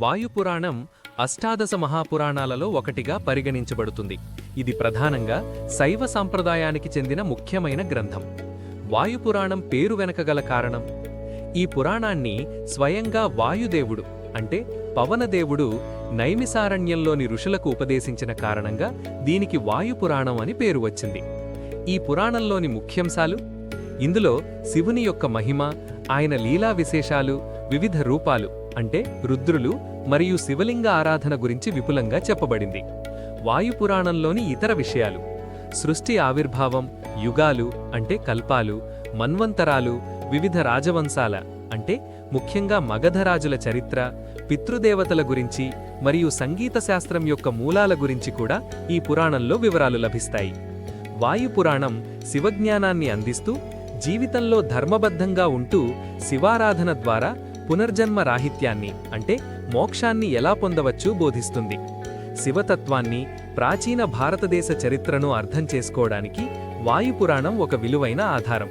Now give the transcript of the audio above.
వాయుపురాణం అష్టాదశ మహాపురాణాలలో ఒకటిగా పరిగణించబడుతుంది. ఇది ప్రధానంగా శైవ సాంప్రదాయానికి చెందిన ముఖ్యమైన గ్రంథం. వాయుపురాణం పేరు వెనక గల కారణం? ఈ పురాణాన్ని స్వయంగా వాయుదేవుడు అంటే పవనదేవుడు నైమిసారణ్యంలోని ఋషులకు ఉపదేశించిన కారణంగా దీనికి వాయుపురాణం అని పేరు వచ్చింది. ఈ పురాణంలోని ముఖ్యాంశాలు? ఇందులో శివుని యొక్క మహిమ ఆయన లీలా విశేషాలు వివిధ రూపాలు అంటే రుద్రులు మరియు శివలింగ ఆరాధన గురించి విపులంగా చెప్పబడింది. వాయుపురాణంలోని ఇతర విషయాలు. సృష్టి ఆవిర్భావం యుగాలు అంటే కల్పాలు మన్వంతరాలు వివిధ రాజవంశాల అంటే ముఖ్యంగా మగధరాజుల చరిత్ర పితృదేవతల గురించి మరియు సంగీత శాస్త్రం యొక్క మూలాల గురించి కూడా ఈ పురాణంలో వివరాలు లభిస్తాయి. వాయుపురాణం శివజ్ఞానాన్ని అందిస్తూ జీవితంలో ధర్మబద్ధంగా ఉంటూ శివారాధన ద్వారా పునర్జన్మ రాహిత్యాన్ని అంటే మోక్షాన్ని ఎలా పొందవచ్చు బోధిస్తుంది. శివతత్వాన్ని ప్రాచీన భారతదేశ చరిత్రను అర్థం చేసుకోవడానికి వాయుపురాణం ఒక విలువైన ఆధారం.